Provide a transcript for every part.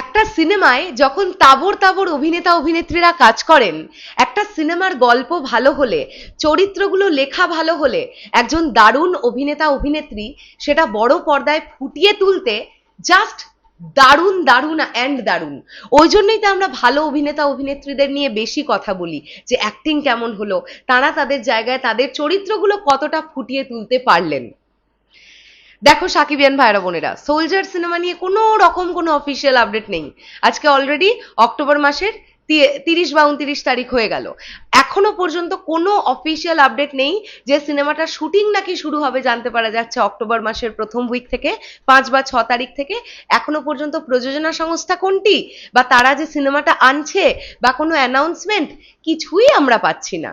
একটা সিনেমায় যখন তাবড় তাবর অভিনেতা অভিনেত্রীরা কাজ করেন, একটা সিনেমার গল্প ভালো হলে, চরিত্রগুলো লেখা ভালো হলে, একজন দারুণ অভিনেতা অভিনেত্রী সেটা বড় পর্দায় ফুটিয়ে তুলতে জাস্ট দারুণ দারুণ অ্যান্ড দারুণ। ওই জন্যই তো আমরা ভালো অভিনেতা অভিনেত্রীদের নিয়ে বেশি কথা বলি, যে অ্যাক্টিং কেমন হলো, তারা তাদের জায়গায় তাদের চরিত্রগুলো কতটা ফুটিয়ে তুলতে পারলেন। দেখো সাকিবিয়ান ভাইরা বোনেরা সোলজার সিনেমা নিয়ে কোনো রকম কোনো অফিসিয়াল আপডেট নেই। আজকে অলরেডি অক্টোবর মাসের তিরিশ বা উনত্রিশ তারিখ হয়ে গেল। এখনও পর্যন্ত কোনো অফিসিয়াল আপডেট নেই যে সিনেমাটার শুটিং নাকি শুরু হবে, জানতে পারা যাচ্ছে অক্টোবর মাসের প্রথম উইক থেকে, পাঁচ বা ছ তারিখ থেকে। এখনও পর্যন্ত প্রযোজনা সংস্থা কোনটি বা তারা যে সিনেমাটা আনছে বা কোনো অ্যানাউন্সমেন্ট কিছুই আমরা পাচ্ছি না।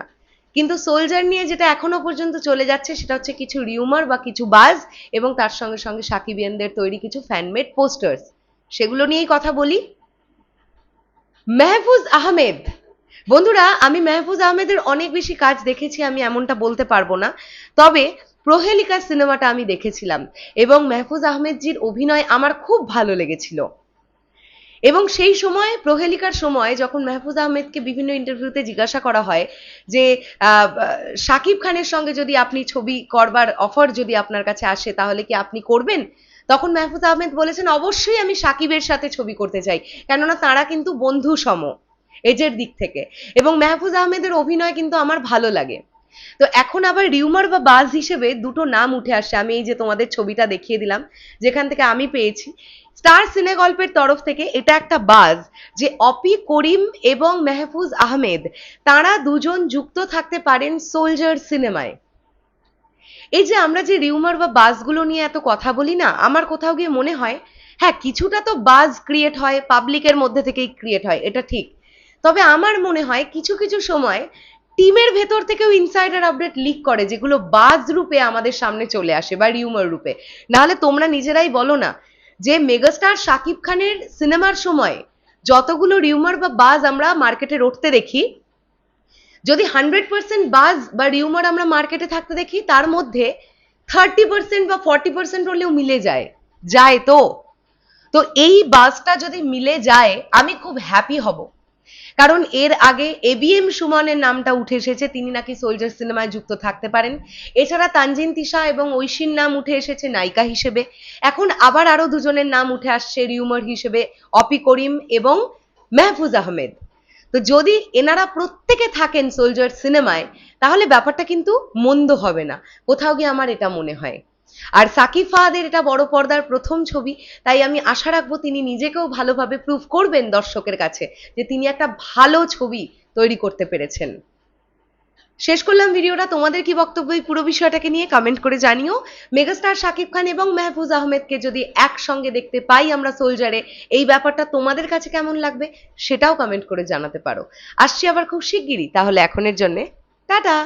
কিন্তু সোলজার নিয়ে যেটা এখনও পর্যন্ত চলে যাচ্ছে, সেটা হচ্ছে কিছু রিউমার বা কিছু বাজ এবং তার সঙ্গে সঙ্গে সাকিবিয়ানদের তৈরি কিছু ফ্যানমেড পোস্টার্স সেগুলো নিয়েই কথা বলি। মেহফুজ আহমেদ। বন্ধুরা, আমি মেহফুজ আহমেদের অনেক বেশি কাজ দেখেছি, আমি এমনটা বলতে পারব না। তবে প্রহেলিকা সিনেমাটা আমি দেখেছিলাম এবং মেহফুজ আহমেদজির অভিনয় আমার খুব ভালো লেগেছিল। এবং সেই সময়, প্রহেলিকার সময় যখন মেহফুজ আহমেদকে বিভিন্ন ইন্টারভিউতে জিজ্ঞাসা করা হয় যে সাকিব খানের সঙ্গে যদি আপনি ছবি করবার অফার যদি আপনার কাছে আসে, তাহলে কি আপনি করবেন? তখন মেহফুজ আহমেদ বলেছেন, অবশ্যই আমি সাকিবের সাথে ছবি করতে চাই। কেননা তারা কিন্তু বন্ধু সম এজের দিক থেকে। এবং মেহফুজ আহমেদের অভিনয় কিন্তু আমার ভালো লাগে। তো এখন আবার রিউমার বা বাজ হিসেবে দুটো নাম উঠে আসছে। আমি এই যে তোমাদের ছবিটা দেখিয়ে দিলাম, যেখান থেকে আমি পেয়েছি। স্টার সিনে গল্পের তরফ থেকে এটা একটা বাজ যে অপি করিম এবং মেহফুজ আহমেদ, তারা দুজন যুক্ত থাকতে পারেন সোলজার সিনেমায় এই যে আমরা যে রিউমার বা বাজগুলো নিয়ে এত কথা বলি না, আমার কোথাও গিয়ে মনে হয় হ্যাঁ কিছুটা তো বাজ ক্রিয়েট হয় পাবলিকের মধ্যে থেকেই ক্রিয়েট হয়, এটা ঠিক। তবে আমার মনে হয় কিছু কিছু সময় টিমের ভেতর থেকেও ইনসাইডার আপডেট লিক করে, যেগুলো বাজ রূপে আমাদের সামনে চলে আসে বা রিউমার রূপে। নাহলে তোমরা নিজেরাই বলো না যে মেগাস্টার শাকিব খানের সিনেমার সময় যতগুলো রিউমার বা বাজ আমরা মার্কেটে রটতে দেখি, যদি হান্ড্রেড পার্সেন্ট বাজ বা রিউমার আমরা মার্কেটে থাকতে দেখি, তার মধ্যে থার্টি পার্সেন্ট বা ফর্টি পার্সেন্ট হলেও মিলে যায়। যায় তো। তো এই বাজটা যদি মিলে যায়, আমি খুব হ্যাপি হব। কারণ এর আগে এবিএম সুমনের নামটা উঠে এসেছে, তিনি নাকি সোলজার সিনেমায় যুক্ত থাকতে পারেন। এছাড়া তানজিন তিশা এবং ঐশীর নাম উঠে এসেছে নায়িকা হিসেবে। এখন আবার আরও দুজনের নাম উঠে আসছে রিউমার হিসেবে, অপি করিম এবং মেহফুজ আহমেদ। তো যদি এনারা প্রত্যেকে থাকেন সোলজার সিনেমায় তাহলে ব্যাপারটা কিন্তু মন্দ হবে না। কোথাও গিয়ে আমার এটা মনে হয়। আর সাকিব ফাহাদের এটা বড় পর্দার প্রথম ছবি, তাই আমি আশা রাখব তিনি নিজেকেও ভালোভাবে প্রুভ করবেন দর্শকের কাছে যে তিনি একটা ভালো ছবি তৈরি করতে পেরেছেন। শেষ করলাম ভিডিওটা, তোমাদের কি বক্তব্য এই পুরো বিষয়টাকে নিয়ে কমেন্ট করে জানিও। মেগাস্টার শাকিব খান এবং মেহফুজ আহমেদকে যদি একসঙ্গে দেখতে পাই আমরা সোলজারে এই ব্যাপারটা তোমাদের কাছে কেমন লাগবে সেটাও কমেন্ট করে জানাতে পারো। আসছি আবার খুব শিগগিরই, তাহলে এখনের জন্যে, টাটা!